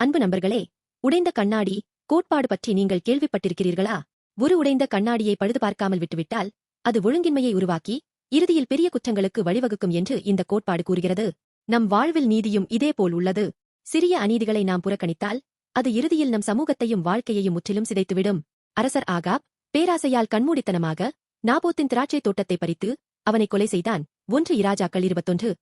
அன்பு நண்பர்களே உடைந்த கண்ணாடி கோட்பாடு பற்றி நீங்கள் கேள்விப்பட்டிருக்கிறீர்களா? ஒரு உடைந்த கண்ணாடியை பழுது பார்க்காமல் விட்டுவிட்டால் அது ஒழுங்கின்மையை உருவாக்கி இறுதியில் பெரிய குற்றங்களுக்கு வழிவகுக்கும் என்று இந்த கோட்பாடு கூறுகிறது. நம் வாழ்வில் நீதியும் இதேபோல் உள்ளது. சிறிய அநீதிகளை நாம் புறக்கணித்தால் அது இறுதியில் நம் சமூகத்தையும் வாழ்க்கையையும் முற்றிலும் சிதைத்துவிடும். அரசர் ஆகாப் பேராசையால் கண்மூடித்தனமாக நாபோத்தின் திராட்சை தோட்டத்தை பறித்து அவனை கொலை செய்தான். ஒன்று இராஜாக்கள் இருபத்தொன்று.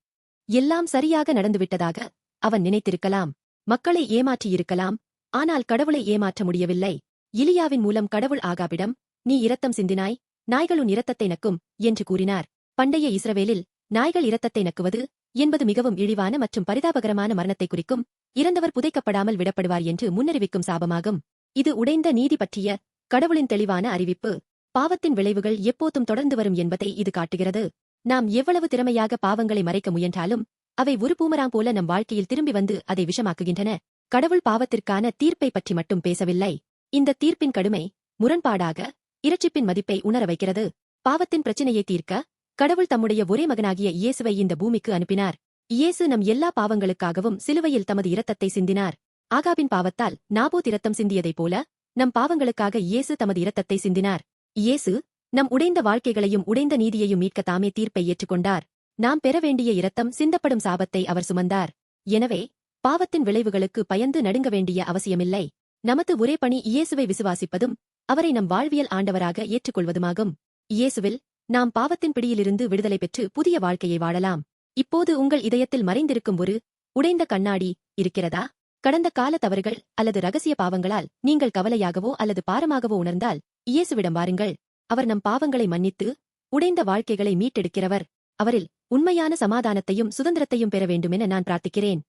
எல்லாம் சரியாக நடந்துவிட்டதாக அவன் நினைத்திருக்கலாம். மக்களை ஏமாற்றியிருக்கலாம். ஆனால் கடவுளை ஏமாற்ற முடியவில்லை. இலியாவின் மூலம் கடவுள் ஆகாபிடம் நீ இரத்தம் சிந்தினாய் நாய்கள் உன் இரத்தத்தை நக்கும் என்று கூறினார். பண்டைய இஸ்ரவேலில் நாய்கள் இரத்தத்தை நக்குவது என்பது மிகவும் இழிவான மற்றும் பரிதாபகரமான மரணத்தை குறிக்கும் இறந்தவர் புதைக்கப்படாமல் விடப்படுவார் என்று முன்னறிவிக்கும் சாபமாகும். இது உடைந்த நீதி பற்றிய கடவுளின் தெளிவான அறிவிப்பு. பாவத்தின் விளைவுகள் எப்போதும் தொடர்ந்து வரும் என்பதை இது காட்டுகிறது. நாம் எவ்வளவு திறமையாக பாவங்களை மறைக்க முயன்றாலும் அவை ஒரு பூமராங் போல நம் வாழ்க்கையில் திரும்பி வந்து அதை விஷமாக்குகின்றன. கடவுள் பாவத்திற்கான தீர்ப்பை பற்றி மட்டும் பேசவில்லை. இந்த தீர்ப்பின் கடுமை முரண்பாடாக இரட்சிப்பின் மதிப்பை உணர வைக்கிறது. பாவத்தின் பிரச்சினையை தீர்க்க கடவுள் தம்முடைய ஒரே மகனாகிய இயேசுவை இந்த பூமிக்கு அனுப்பினார். இயேசு நம் எல்லா பாவங்களுக்காகவும் சிலுவையில் தமது இரத்தத்தை சிந்தினார். ஆகாபின் பாவத்தால் நாபோத் இரத்தம் சிந்தியதைப் போல நம் பாவங்களுக்காக இயேசு தமது இரத்தத்தை சிந்தினார். இயேசு நம் உடைந்த வாழ்க்கைகளையும் உடைந்த நீதியையும் மீட்க தாமே தீர்ப்பை ஏற்றுக்கொண்டார். நாம் பெற வேண்டிய இரத்தம் சிந்தப்படும் சாபத்தை அவர் சுமந்தார். எனவே பாவத்தின் விளைவுகளுக்கு பயந்து நடுங்க வேண்டிய அவசியமில்லை. நமது ஒரே பணி இயேசுவை விசுவாசிப்பதும் அவரை நம் வாழ்வியல் ஆண்டவராக ஏற்றுக்கொள்வதுமாகும். இயேசுவில் நாம் பாவத்தின் பிடியிலிருந்து விடுதலை பெற்று புதிய வாழ்க்கையை வாழலாம். இப்போது உங்கள் இதயத்தில் மறைந்திருக்கும் ஒரு உடைந்த கண்ணாடி இருக்கிறதா? கடந்த கால தவறுகள் அல்லது ரகசிய பாவங்களால் நீங்கள் கவலையாகவோ அல்லது பாரமாகவோ உணர்ந்தால் இயேசுவிடம் வாருங்கள். அவர் நம் பாவங்களை மன்னித்து உடைந்த வாழ்க்கைகளை மீட்டெடுக்கிறவர். அவரில் உண்மையான சமாதானத்தையும் சுதந்திரத்தையும் பெற வேண்டுமென நான் பிரார்த்திக்கிறேன்.